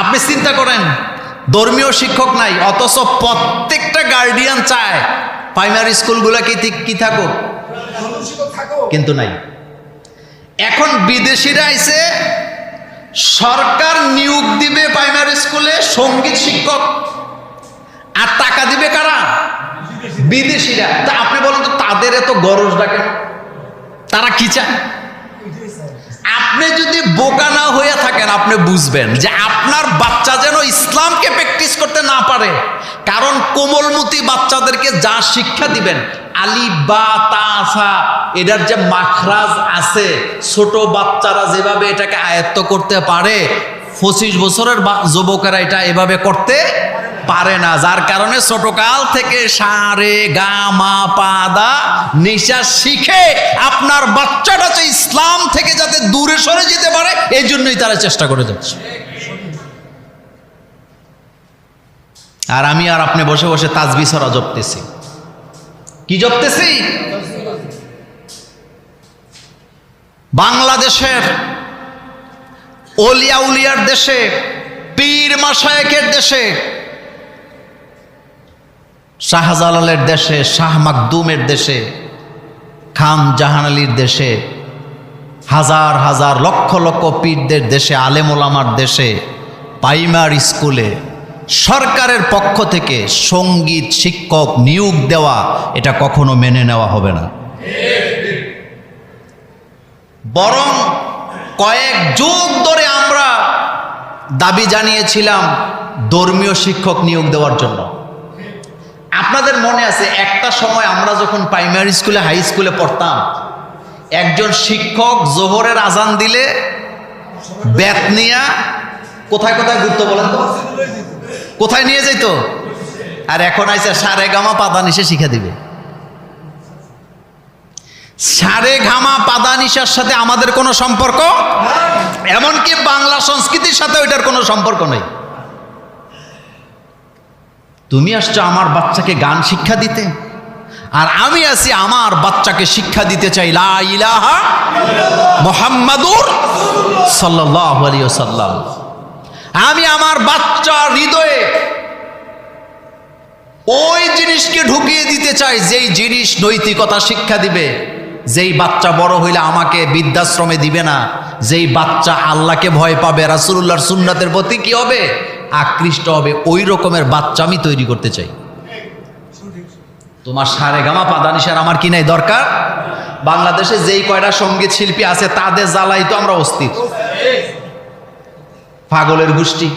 আপনি চিন্তা করেন, ধর্মীয় শিক্ষক নাই, অথচ প্রত্যেকটা গার্ডিয়ান চায় প্রাইমারি স্কুলগুলো কি ঠিক, কি থাকুক? কিন্তু নাই। এখন বিদেশিরা আইছে, সরকার নিয়োগ দিবে প্রাইমারি স্কুলে সংগীত শিক্ষক। আর টাকা দিবে কারা? বিদেশিরা। তা আপনি বলেন তো, তাদের এত গরজ ডাকেন তারা কি চায়? আপনি যদি বোকা না হয়ে থাকেন আপনি বুঝবেন যে আপনার বাচ্চা যেন ইসলামকে প্র্যাকটিস করতে না পারে। কারণ কোমলমতি বাচ্চাদেরকে যা শিক্ষা দিবেন, আলি বা তাসা এটার যে মাখরাজ আছে, ছোট বাচ্চারা যেভাবে এটাকে আয়ত্ত করতে পারে, পঁচিশ বছরের যুবকেরা এটা এভাবে করতে পারে না, যার কারণে ছোটকাল থেকে সারে গা, মা পাদা নিশা শিখে আপনার বাচ্চাটা যে ইসলাম থেকে যাতে দূরে সরে যেতে পারে এই জন্যই তারা চেষ্টা করে যাচ্ছে। আর আমি আর আপনি বসে বসে তাজবিসরা জপতেছি। কি জপতেছি? বাংলাদেশের অলিয়া উলিয়ার দেশে, পীর মাসায়েকের দেশে শাহজালালের দেশে, শাহ মাকদুমের দেশে খাম জাহান আলীর দেশে, হাজার হাজার লক্ষ লক্ষ পীরদের দেশে আলেমোলামার দেশে প্রাইমারি স্কুলে, সরকারের পক্ষ থেকে সংগীত শিক্ষক নিয়োগ দেওয়া এটা কখনো মেনে নেওয়া হবে না। বরং কয়েক যুগ ধরে আমরা দাবি জানিয়েছিলাম, ধর্মীয় শিক্ষক নিয়োগ দেওয়ার জন্য। মনে আছে, একটা সময় আমরা যখন প্রাইমারি স্কুলে হাই স্কুলে পড়তাম, একজন শিক্ষক জোহরের আজান দিলে ব্যাত নিয়া কোথায় কোথায় ঘুরতো বলেন তো? কোথায় নিয়ে যাইত? আর এখন আইসে সারে গামা পাতা নিশে শিখে দিবে। সারে ঘামা পাদা নিশার সাথে আমাদের কোনো সম্পর্ক? এমনকি বাংলা সংস্কৃতির সাথে ওইটার কোনো সম্পর্ক নেই। তুমি আসছো আমার বাচ্চাকে গান শিক্ষা দিতে? আর আমি আছি আমার বাচ্চাকে শিক্ষা দিতে চাই, লা ইলাহা মোহাম্মদুর সাল্লাল্লাহু আলাইহি আমি আমার বাচ্চা হৃদয়ে ওই জিনিসকে ঢুকিয়ে দিতে চাই, যেই জিনিস নৈতিকতা শিক্ষা দিবে। যেই বাচ্চা বড় হইলে আমাকে বৃদ্ধাশ্রমে দিবে না। যেই বাচ্চা আল্লাহকে ভয় পাবে, রাসূলুল্লাহর সুন্নাতের প্রতি কি হবে? আকৃষ্ট হবে, ওই রকমের বাচ্চা আমি তৈরি করতে চাই। তোমার সারে গামা পাদানিসার আমার কি নাই দরকার? বাংলাদেশে যেই কয়টা সংগীত শিল্পী আছে, তাদের জ্বালাই তো আমরা অস্থির। পাগলের গোষ্ঠী।